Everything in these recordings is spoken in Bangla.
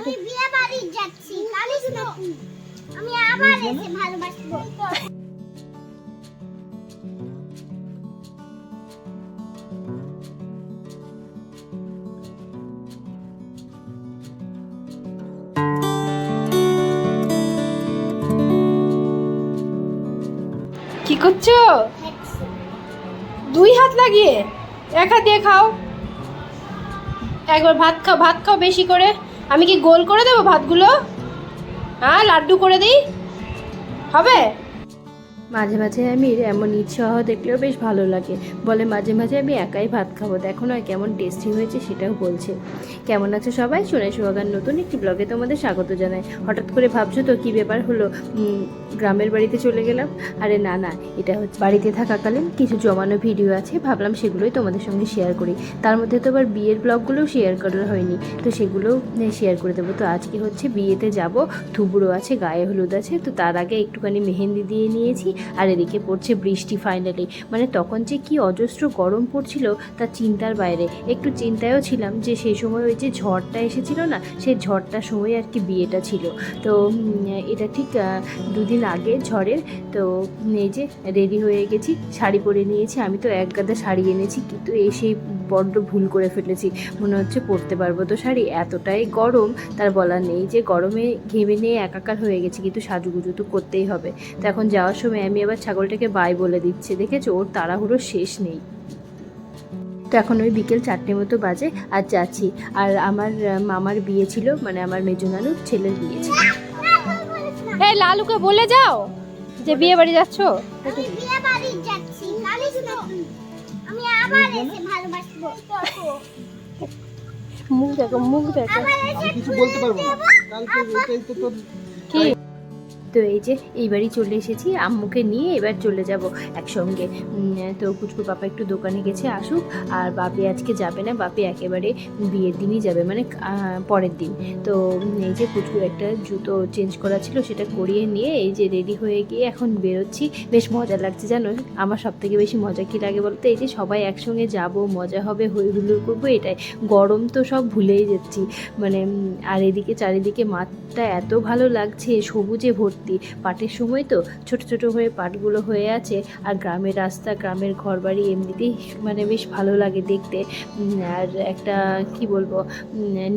আমি বিয়ে বাড়ি যাচ্ছি না আমি আবার এসে ভালোবাসবো। কি করছ? দুই হাত লাগিয়ে এক হাত দিয়ে খাও। একবার ভাত খাও ভাত খাও বেশি করে। আমি কি গোল করে দেবো ভাতগুলো? হ্যাঁ লাড্ডু করে দিই? হবে? মাঝে মাঝে আমি এমন উৎসাহ দেখলেও বেশ ভালো লাগে। বলে মাঝে মাঝে আমি একাই ভাত খাব। দেখো না কেমন টেস্টি হয়েছে সেটাও বলছে। কেমন আছে সবাই? শোনে সোহাগার নতুন একটি ব্লগে তোমাদের স্বাগত জানাই। হঠাৎ করে ভাবছ তো কী ব্যাপার হলো? গ্রামের বাড়িতে চলে গেলাম। আরে না না, এটা হচ্ছে বাড়িতে থাকাকালীন কিছু জমানো ভিডিও আছে। ভাবলাম সেগুলোই তোমাদের সঙ্গে শেয়ার করি। তার মধ্যে তো আবার বিয়ের ব্লগগুলোও শেয়ার করা হয়নি। তো সেগুলোও শেয়ার করে দেবো। তো আজকে হচ্ছে বিয়েতে যাব। থুবড়ো আছে, গায়ে হলুদ আছে। তো তার আগে একটুখানি মেহেন্দি দিয়ে নিয়েছি। আর এদিকে পড়ছে বৃষ্টি ফাইনালি মানে তখন যে কি অজস্র গরম পড়ছিল তা চিন্তার বাইরে। একটু চিন্তায়ও ছিলাম যে সেই সময় ওই যে ঝড়টা এসেছিল না, সেই ঝড়টার সময় আর কি বিয়েটা ছিল। তো এটা ঠিক দুদিন আগে ঝড়ের। তো, এই যে রেডি হয়ে গেছি, শাড়ি পরে নিয়েছি। আমি তো এক গাদা শাড়ি এনেছি, কিন্তু এসে বড্ড ভুল করে ফেলেছি মনে হচ্ছে পরতে পারব। তো শাড়ি এতটাই গরম তার বলার নেই যে গরমে ঘেমে নিয়ে একাকার হয়ে গেছে কিন্তু সাজুগুজু তো করতেই হবে। তো এখন যাওয়ার সময় আমি আবার ছাগলটাকে বাই বলে দিচ্ছে দেখেছ? ওর তাড়াহুড়ো শেষ নেই। তো এখন ওই বিকেল চারটে মতো বাজে আর যাচ্ছি। আর আমার মামার বিয়ে ছিল মানে আমার মেজো নানুর ছেলের বিয়ে ছিল। এই লালুকে বলে যাও যে বিয়ে বাড়ি যাচ্ছ। মুখ দেখো মুখ দেখো। কিছু বলতে পারব না। কালকে এটাই তো তোর কি? তো এই যে, এইবারই চলে এসেছি, আম্মুকে নিয়ে এবার চলে যাব একসঙ্গে। তো কুচকু পাপা একটু দোকানে গেছে, আসুক। আর বাপি আজকে যাবে না, বাপি একেবারে বিয়ের দিনই যাবে মানে পরের দিন। তো এই যে কুচকুর একটা জুতো চেঞ্জ করা ছিল, সেটা করিয়ে নিয়ে এই যে রেডি হয়ে গিয়ে এখন বেরোচ্ছি। বেশ মজা লাগছে, জানো? আমার সব থেকে বেশি মজা কী লাগে বলতে? এই যে সবাই একসঙ্গে যাব, মজা হবে হই হুল্লোড় করব, এটাই। গরম তো সব ভুলেই যাচ্ছি। মানে আর এদিকে চারিদিকে মাঠটা এত ভালো লাগছে, সবুজে ভর্তি পাটের সময় তো ছোট ছোট হয়ে পাটগুলো হয়ে আছে আর গ্রামের রাস্তা, গ্রামের ঘরবাড়ি এমনিতেই মানে বেশ ভালো লাগে দেখতে। আর একটা কি বলব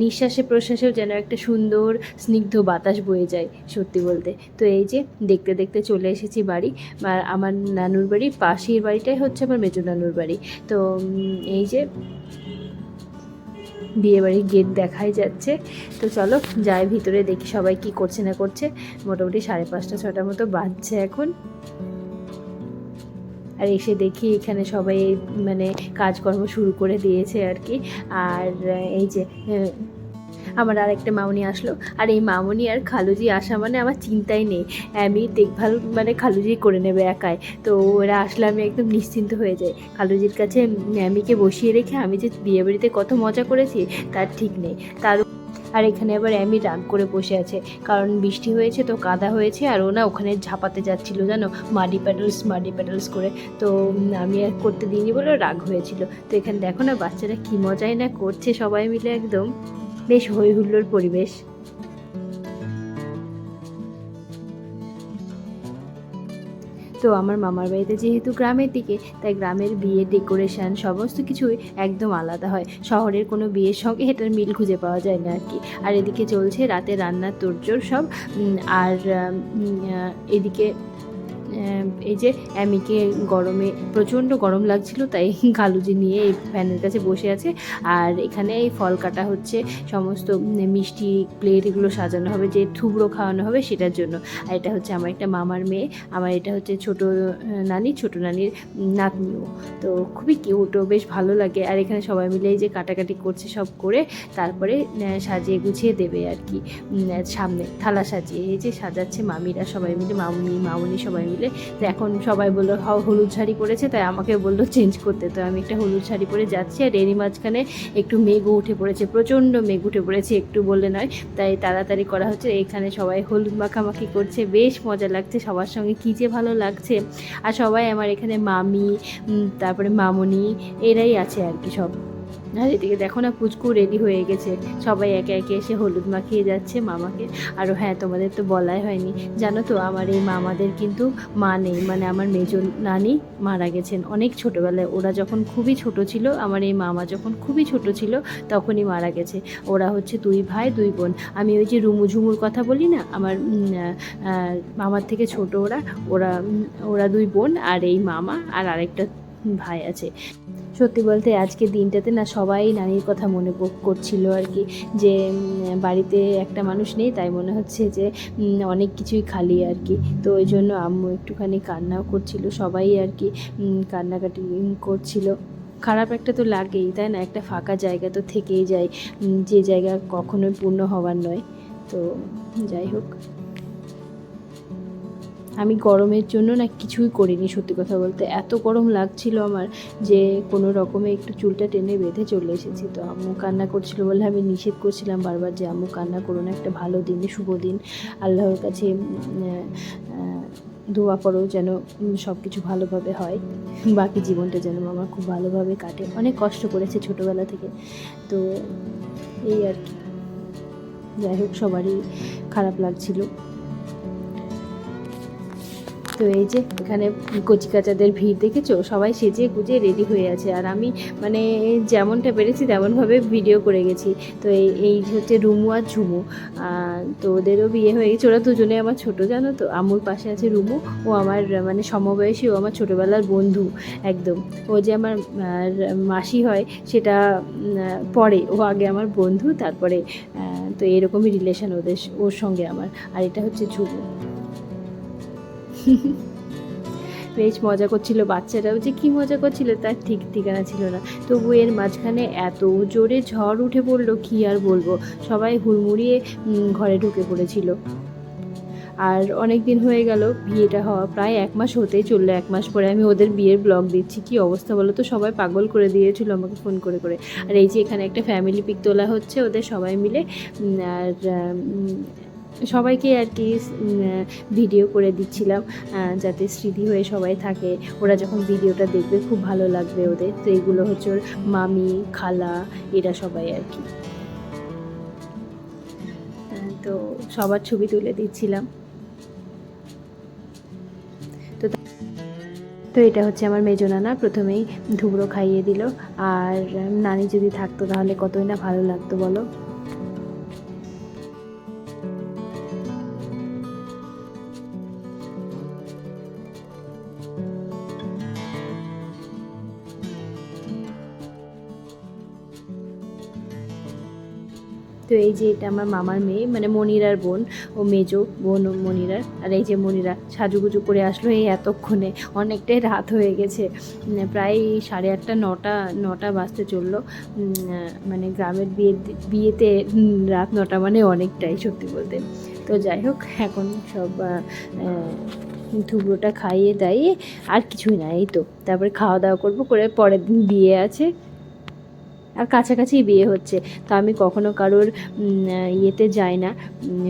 নিঃশ্বাসে প্রশ্বাসেও যেন একটা সুন্দর স্নিগ্ধ বাতাস বয়ে যায় সত্যি বলতে। তো এই যে দেখতে দেখতে চলে এসেছি বাড়ি। আর আমার নানুর বাড়ির পাশের বাড়িটাই হচ্ছে আমার মেজো নানুর বাড়ি। তো এই যে বিয়ে বাড়ির গেট দেখাই যাচ্ছে। তো চলো যাই ভিতরে, দেখি সবাই কি করছে না করছে। মোটামুটি সাড়ে পাঁচটা, ছটার মতো বাজছে এখন। আর এসে দেখি এখানে সবাই মানে কাজকর্ম শুরু করে দিয়েছে আর কি। আর এই যে আমার আর একটা মামনি আসলো। আর এই মামনি আর খালুজি আসা মানে আমার চিন্তাই নেই। আমি দেখভাল মানে খালুজি করে নেবে একাই। তো ওরা আসলে আমি একদম নিশ্চিন্ত হয়ে যাই। খালুজির কাছে ম্যামিকে বসিয়ে রেখে আমি যে বিয়েবাড়িতে কত মজা করেছি, তার ঠিক নেই। তার আর এখানে আবার অ্যামি রাগ করে বসে আছে। কারণ বৃষ্টি হয়েছে তো কাদা হয়েছে আর ও না ওখানে ঝাপাতে যাচ্ছিল, জানো? মাডি প্যাডলস মাডি প্যাডলস করে। তো আমি আর করতে দিইনি বলে রাগ হয়েছিল। তো এখানে দেখো না বাচ্চারা কী মজাই না করছে সবাই মিলে একদম। বেশ হই হুল্লোড় পরিবেশ। তো আমার মামার বাড়িতে যেহেতু গ্রামের দিকে, তাই গ্রামের বিয়ে, ডেকোরেশন সমস্ত কিছুই একদম আলাদা হয়। শহরের কোনো বিয়ের সঙ্গে এটার মিল খুঁজে পাওয়া যায় না আর কি আর এদিকে চলছে রাতে রান্নার তোড়জোড় সব। আর এদিকে এই যে অ্যামিকে গরমে প্রচণ্ড গরম লাগছিল, তাই কালুজি নিয়ে এই ফ্যানের কাছে বসে আছে। আর এখানে এই ফল কাটা হচ্ছে, সমস্ত মিষ্টি প্লেট এগুলো সাজানো হবে, যে থুবড়ো খাওয়ানো হবে সেটার জন্য। আর এটা হচ্ছে আমার একটা মামার মেয়ে, আমার এটা হচ্ছে ছোট নানি, ছোট নানির নাতনিও। তো খুবই কিউটও বেশ ভালো লাগে। আর এখানে সবাই মিলে এই যে কাটাকাটি করছে সব করে, তারপরে সাজিয়ে গুছিয়ে দেবে আর কি সামনে থালা সাজিয়ে, এই যে সাজাচ্ছে মামিরা সবাই মিলে, মামুনি মামুনি সবাই মিলে তো এখন সবাই বলল হাও হলুদ শাড়ি পরেছে, তাই আমাকে বলল চেঞ্জ করতে। তো আমি একটা হলুদ শাড়ি পরে যাচ্ছি আর এরই মাঝখানে একটু মেঘও উঠে পড়েছে, প্রচণ্ড মেঘ উঠে পড়েছে, একটু বললে নয়। তাই তাড়াতাড়ি করা হচ্ছে, এখানে সবাই হলুদ মাখামাখি করছে, বেশ মজা লাগছে, সবার সঙ্গে কী যে ভালো লাগছে। আর সবাই আমার এখানে মামি তারপরে মামনি, এরাই আছে আর কি সব। আর এদিকে দেখো না পুচকু রেডি হয়ে গেছে। সবাই একে একে এসে হলুদ মাখিয়ে যাচ্ছে মামাকে। আর হ্যাঁ তোমাদের তো বলাই হয়নি। জানো তো, আমার এই মামাদের কিন্তু মা নেই। মানে আমার মেজ নানি মারা গেছেন অনেক ছোটোবেলায়। ওরা যখন খুবই ছোট ছিল, আমার এই মামা যখন খুবই ছোট ছিল, তখনই মারা গেছে। ওরা হচ্ছে দুই ভাই, দুই বোন। আমি ওই যে রুমু ঝুমুর কথা বলি না, আমার মামার থেকে ছোট ওরা। ওরা ওরা দুই বোন আর এই মামা আর আরেকটা ভাই আছে। সত্যি বলতে আজকে দিনটাতে না সবাই নানির কথা মনে করছিল আর কি, যে বাড়িতে একটা মানুষ নেই, তাই মনে হচ্ছে যে অনেক কিছুই খালি আর কি। তো ওই জন্য আম্মু একটুখানি কান্নাও করছিল, সবাই আর কি কান্নাকাটি করছিল। খারাপ একটা তো লাগেই, তাই না? একটা ফাঁকা জায়গা তো থেকেই যায় যে জায়গা কখনোই পূর্ণ হওয়ার নয়। তো যাই হোক। আমি গরমের জন্য না কিছুই করিনি, সত্যি কথা বলতে। এত গরম লাগছিল আমার যে কোনো রকমে একটু চুলটা টেনে বেঁধে চলে এসেছি। তো আম্মু কান্না করছিল বলে আমি নিষেধ করছিলাম বারবার যে, আম্মু, কান্না করো না, একটা ভালো দিনে, শুভ দিন। আল্লাহর কাছে দোয়া করো যেন সব কিছু ভালোভাবে হয়। বাকি জীবনটা যেন আমার খুব ভালোভাবে কাটে। অনেক কষ্ট করেছে ছোটোবেলা থেকে। তো এই আর কি। যাই হোক, সবারই খারাপ লাগছিল। তো এই যে এখানে কচি কাচাদের ভিড় দেখেছ? সবাই সেজে গুজে রেডি হয়ে আছে। আর আমি মানে যেমনটা পেরেছি তেমনভাবে ভিডিও করে গেছি। তো এই এই হচ্ছে রুমু আর ঝুমু। তো ওদেরও বিয়ে হয়ে গেছে। ওরা দুজনে আমার ছোট, জানো তো? আমুর পাশে আছে রুমু। ও আমার মানে সমবয়সী, ও আমার ছোটোবেলার বন্ধু, একদম। ও যে আমার মাসি হয়, সেটা পরে। ও আগে আমার বন্ধু, তারপরে তো এরকমই রিলেশন ওদের, ওর সঙ্গে আমার। আর এটা হচ্ছে ঝুমু। বেশ মজা করছিল বাচ্চারাও যে কি মজা করছিল তার ঠিক ঠিকানা ছিল না। তবু এর মাঝখানে এত জোরে ঝড় উঠে পড়ল, কি আর বলব? সবাই হুড়মুড়িয়ে ঘরে ঢুকে পড়েছিল। আর অনেক দিন হয়ে গেল, বিয়েটা হওয়া প্রায় এক মাস হতেই চলল, এক মাস পরে আমি ওদের বিয়ের ব্লগ দিচ্ছি। কি অবস্থা বলো তো? সবাই পাগল করে দিয়েছিল আমাকে ফোন করে করে। আর এই যে এখানে একটা ফ্যামিলি পিক তোলা হচ্ছে, ওদের সবাই মিলে আর সবাইকে আর কি ভিডিও করে দিচ্ছিলাম যাতে স্মৃতি হয়ে সবাই থাকে। ওরা যখন ভিডিওটা দেখবে, খুব ভালো লাগবে ওদের। তো এগুলো হচ্ছে ওর মামি, খালা, এরা সবাই আর কি। তো সবার ছবি তুলে দিচ্ছিলাম। তো তো এটা হচ্ছে আমার মেজো নানা, প্রথমেই ধুবড়ো খাইয়ে দিল। আর নানি যদি থাকতো তাহলে কতই না ভালো লাগতো বলো? তো এই যে এটা আমার মামার মেয়ে মানে মনিরার বোন, ও মেজো বোন ও মনিরার। আর এই যে মনিরা সাজুগুজু করে আসলো এই এতক্ষণে, অনেকটাই রাত হয়ে গেছে। প্রায় সাড়ে আটটা, নটা নটা বাজতে চলল। মানে গ্রামের বিয়ে বিয়েতে রাত নটা মানে অনেকটাই সত্যি বলতে। তো যাই হোক, এখন সব ধুবড়োটা খাইয়ে দাইয়ে আর কিছুই না, এই তো। তারপরে খাওয়া দাওয়া করব, করে পরের দিন বিয়ে আছে। আর কাছাকাছি বিয়ে হচ্ছে। তো আমি কখনো কারোর ইয়েতে যাই না।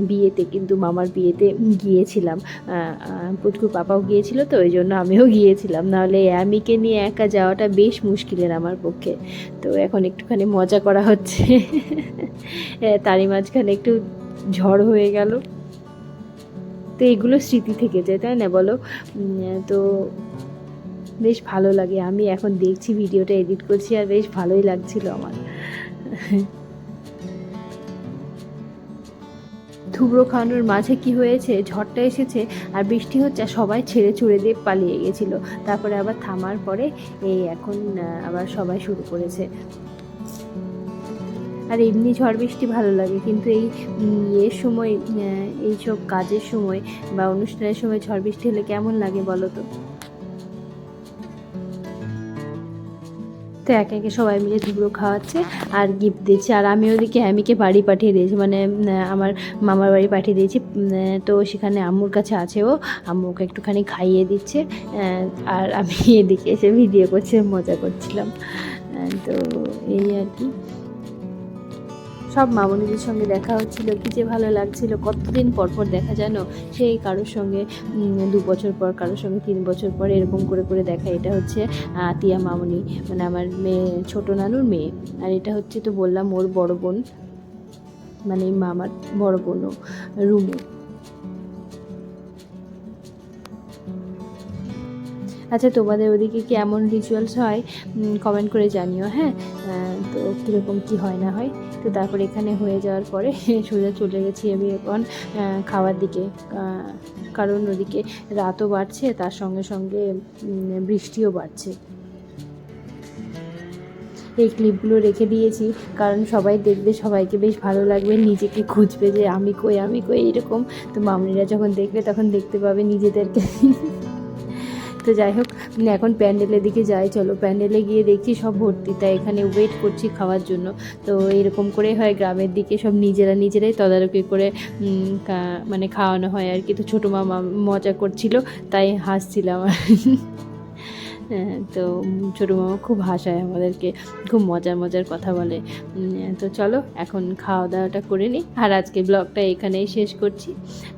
বিয়েতে কিন্তু মামার বিয়েতে গিয়েছিলাম। পুচকু পাপাও গিয়েছিল তো, ওই জন্য আমিও গিয়েছিলাম। নাহলে অ্যামিকে নিয়ে একা যাওয়াটা বেশ মুশকিলের আমার পক্ষে। তো এখন একটুখানি মজা করা হচ্ছে। তারই মাঝখানে একটু ঝড় হয়ে গেল। তো এগুলো স্মৃতি থেকে যায়, তাই না বলো? তো বেশ ভালো লাগে। আমি এখন দেখছি ভিডিওটা এডিট করছি আর বেশ ভালোই লাগছিল আমার। থুবড়ো খাওয়ানোর মাঝে কি হয়েছে? ঝড়টা এসেছে আর বৃষ্টি হচ্ছে সবাই ছেড়ে ছুড়ে দিয়ে পালিয়ে গেছিল। তারপরে আবার থামার পরে এই এখন আবার সবাই শুরু করেছে। আর এমনি ঝড় বৃষ্টি ভালো লাগে, কিন্তু এই ইয়ের সময় এইসব কাজের সময় বা অনুষ্ঠানের সময় ঝড় বৃষ্টি হলে কেমন লাগে বলো তো? তো একে একে সবাই মিলে ধুবড়ো খাওয়াচ্ছে আর গিফট দিচ্ছে। আর আমি ওদিকে অ্যামিকে বাড়ি পাঠিয়ে দিয়েছি মানে আমার মামার বাড়ি পাঠিয়ে দিয়েছি। তো সেখানে আম্মুর কাছে আছে ও। আম্মুকে একটুখানি খাইয়ে দিচ্ছে। আর আমি এদিকে এসে ভিডিও করছে, মজা করছিলাম। তো এই আর কি। সব মামনিদের সঙ্গে দেখা হচ্ছিল। কি যে ভালো লাগছিল। কতদিন পর পর দেখা জানো সেই কারোর সঙ্গে দু বছর পর, কারোর সঙ্গে তিন বছর পর এরকম করে করে দেখা। এটা হচ্ছে আতিয়া মামনি। মানে আমার মেয়ে, ছোটো নানুর মেয়ে। আর এটা হচ্ছে তো বললাম ওর বড় বোন। মানে মামার বড় বোনও রুমু। আচ্ছা তোমাদের ওদিকে কি এমন রিচুয়ালস হয় কমেন্ট করে জানিও হ্যাঁ? তো কীরকম, কী হয় না হয়? তো তারপর এখানে হয়ে যাওয়ার পরে সোজা চলে গেছি আমি এখন খাওয়ার দিকে। কারণ ওদিকে রাতও বাড়ছে, তার সঙ্গে সঙ্গে বৃষ্টিও বাড়ছে। এই ক্লিপগুলো রেখে দিয়েছি, কারণ সবাই দেখবে, সবাইকে বেশ ভালো লাগবে। নিজেকে খুঁজবে যে আমি কই আমি কই, এরকম। তো মামনিরা যখন দেখবে, তখন দেখতে পাবে নিজেদেরকে। তো যাই হোক এখন প্যান্ডেলের দিকে যাই, চলো। প্যান্ডেলে গিয়ে দেখছি সব ভর্তি তাই এখানে ওয়েট করছি খাওয়ার জন্য। তো এরকম করে হয় গ্রামের দিকে সব নিজেরা নিজেরাই তদারকি করে মানে খাওয়ানো হয় আর কি। তো ছোটো মামা মজা করছিল, তাই হাসছিলাম আর তো ছোটো মামা খুব হাসায় আমাদেরকে খুব মজার মজার কথা বলে। তো চলো এখন খাওয়া দাওয়াটা করে নিই। আর আজকে ব্লগটা এখানেই শেষ করছি।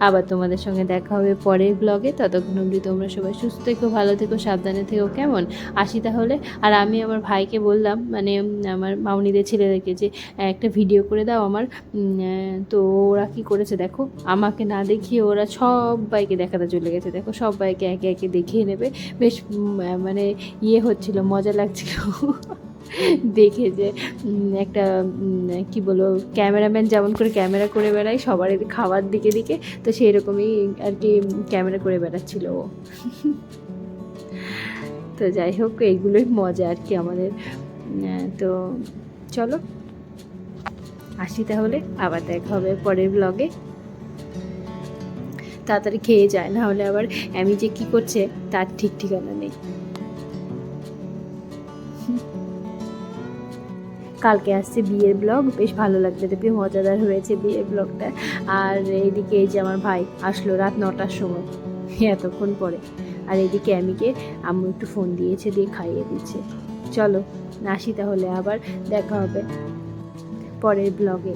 আবার তোমাদের সঙ্গে দেখা হবে পরের ব্লগে। ততক্ষণ অবধি তোমরা সবাই সুস্থ থেকো ভালো থেকো সাবধানে থেকো কেমন? আসি তাহলে। আর আমি আমার ভাইকে বললাম মানে আমার মামনিদের ছেলেদেরকে যে একটা ভিডিও করে দাও আমার। তো ওরা কি করেছে দেখো? আমাকে না দেখিয়ে ওরা সবাইকে দেখাতে চলে গেছে। দেখো সবাইকে একে একে দেখিয়ে নেবে। বেশ আহ, মানে ইয়ে হচ্ছিল, মজা লাগছিল। দেখে যে একটা কি বলব, ক্যামেরাম্যান যেমন করে ক্যামেরা করে বেড়ায়, সবার খাবার দিকে দিকে, তো সেই রকমই আর কি ক্যামেরা করে বেড়াচ্ছিল ও। তো যাই হোক এইগুলোই মজা আর কি আমাদের। তো চলো, আসি তাহলে, আবার দেখা হবে পরের ব্লগে তাড়াতাড়ি খেয়ে যায়, না হলে আবার আমি যে কি করছে, তার ঠিক ঠিকানা নেই। কালকে আসছে বিয়ের ব্লগ, বেশ ভালো লাগছে দেখি মজাদার হয়েছে বিয়ের ব্লগটা। আর এদিকে এই যে আমার ভাই আসলো রাত নটার সময়, এতক্ষণ পরে। আর এদিকে আমিকে, আম্মু একটু ফোন দিয়েছে, দিয়ে খাইয়ে দিচ্ছে। চলো আসি তাহলে আবার দেখা হবে পরের ব্লগে।